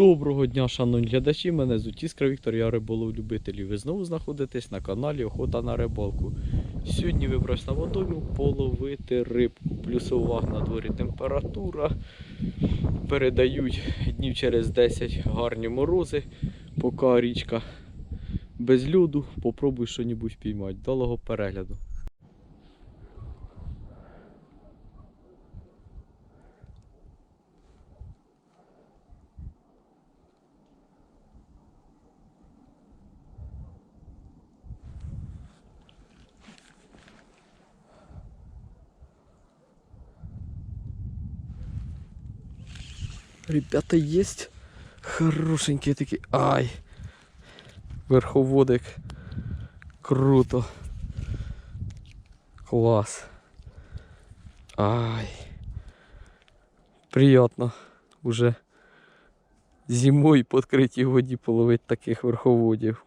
Доброго дня, шановні глядачі. Мене звуть Іскра Віктор, я риболов любитель. І Ви знову знаходитесь на каналі Охота на рибалку. Сьогодні вибрався на водойму половити рибку. Плюсова на дворі температура. Передають днів через 10 гарні морози. Поки річка без льоду, попробуй що-небудь піймати. Далого перегляду. Ребята, есть хорошенькие такие. Ай! Верховодик. Круто. Класс. Ай. Приятно уже зимой по воді половити таких верховодів.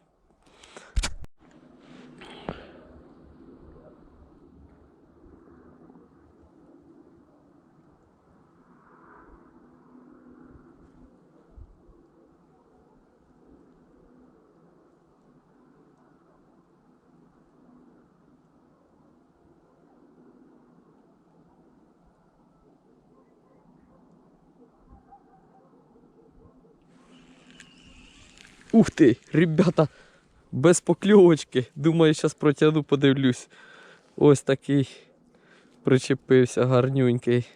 Ух ти, ребята, без покльовочки. Думаю, зараз протягну, подивлюсь. Ось такий причепився гарнюнький.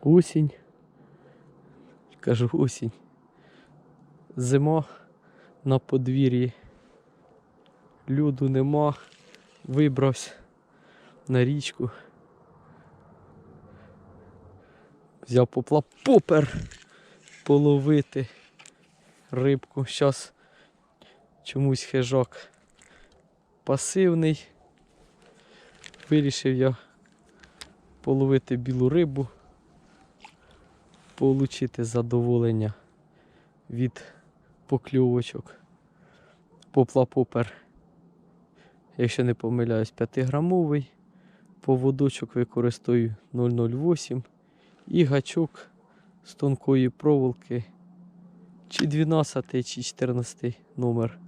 Осінь. Кажу осінь. Зима на подвір'ї. Люду нема. Вибрався на річку. Взяв попла попер половити рибку. Зараз чомусь хижак пасивний. Вирішив я половити білу рибу, отримати задоволення від покльовочок. Попла попер, якщо не помиляюсь, 5-грамовий. Поводочок використовую 008 і гачок з тонкої проволоки. Чи 12, чи 14 номер.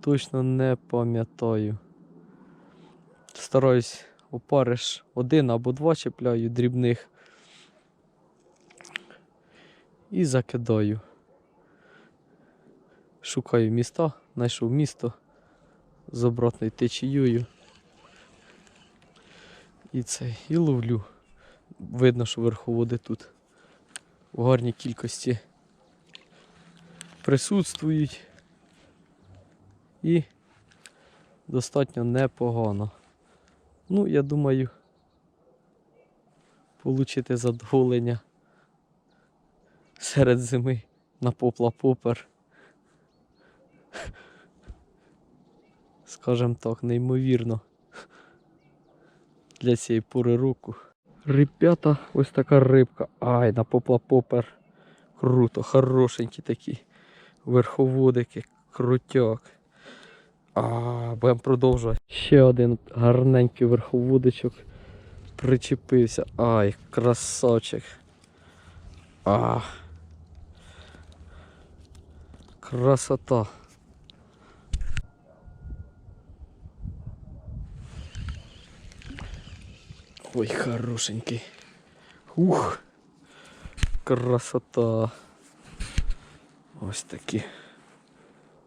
Точно не пам'ятаю. Стараюсь опариш один або два чіпляю дрібних. І закидаю. Шукаю міста, знайшов місто з обратною течією. І це, і ловлю. Видно, що верховоди тут в гарній кількості присутствують і достатньо непогано. Ну, я думаю, отримати задоволення серед зими на попла попер. Скажем так, неймовірно для цієї пори року. Ребята, ось така рибка. Ай, на попла попер. Круто, хорошенькі такі верховодики, крутяк. А, будемо продовжувати. Ще один гарненький верховодичок причепився. Ай, красавчик. А. Красота. Ой, хорошенький. Ух. Красота. Ось такі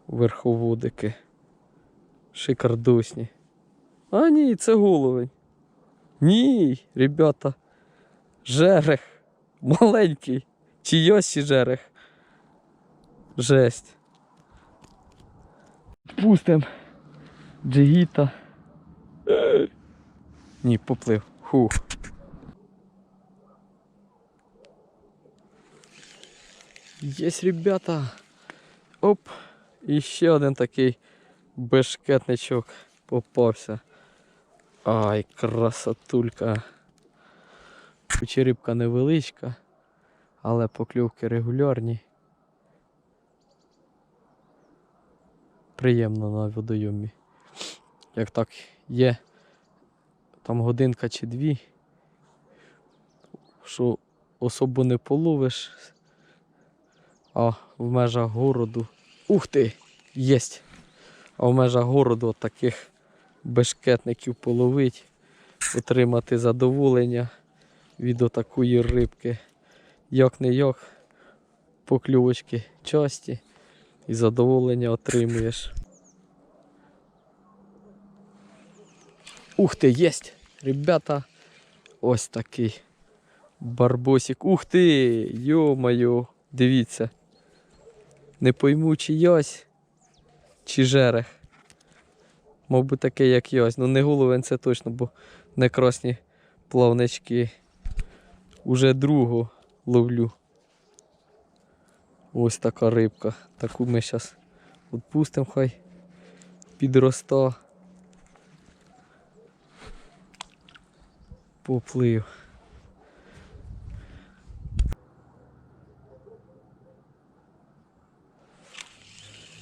верховодики. Шикардосні. А ні, це головень. Ні, ребята. Жерех. Маленький. Чийосі жерех. Жесть. Пустим. Джигіта. Ні, поплив. Хух. Есть, ребята. Оп. І ще один такий бешкетничок попався. Ай, красотулька. Хоч невеличка, але покльовки регулярні. Приємно на водойомі. Як так є там годинка чи дві, що особо не половиш, А в межах городу. Ух ти! Єсть! А в межах городу таких бешкетників половить, отримати задоволення від отакої рибки. Як не як, покльовочки часті і задоволення отримуєш. Ух ти, єсть! Ребята, ось такий барбосик. Ух ти! Йо-моє, дивіться. Не пойму, чи ясь, чи жерех. Мабуть, таке, як ясь. Ну не головень це точно, бо не красні плавнички. Уже другу ловлю. Ось така рибка. Таку ми зараз відпустимо, хай підроста. Поплив.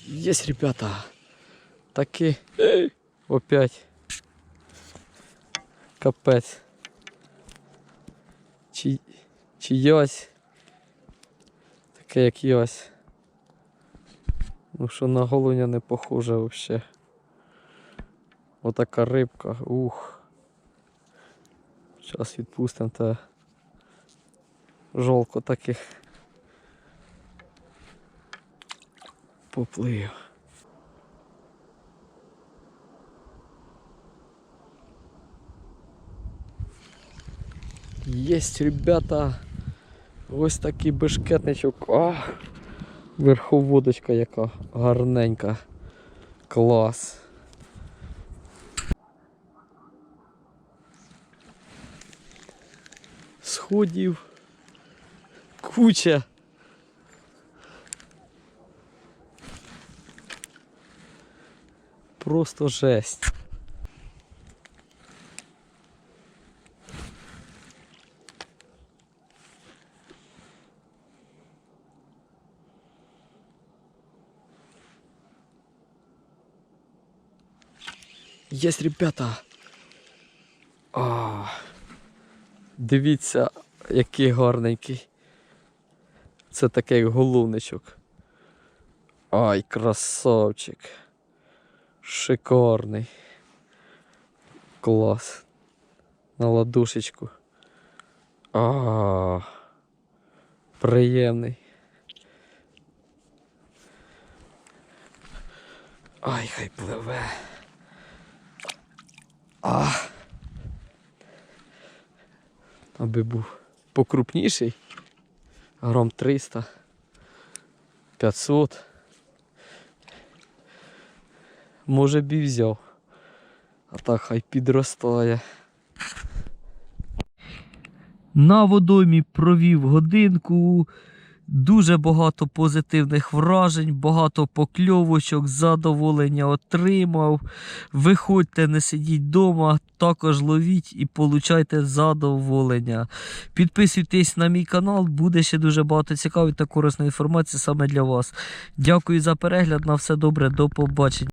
Есть, ребята. Таки. Опять. Капець. Чи, чи ясь. Таке як ясь. Ну що на голуня не похоже вообще. Отака рибка. Ух. Зараз відпустимо та жолко таких. Поплив. Єсть, ребята. Ось такий бешкетничок. А, верховодочка яка гарненька. Клас. Сходів. Куча. Просто жесть. Есть, ребята. А, дивіться, який гарненький. Це такий головничок. Ай, красавчик. Шикарний. Клас. На ладошечку. А, приємний. Ай, хай пливе. А. Аби був покрупніший. Грам 300. 500. Може б і взяв. А так хай підростає. На водоймі провів годинку. Дуже багато позитивних вражень, багато покльовочок, задоволення отримав. Виходьте, не сидіть вдома, також ловіть і получайте задоволення. Підписуйтесь на мій канал, буде ще дуже багато цікавої та корисної інформації саме для вас. Дякую за перегляд. На все добре, до побачення.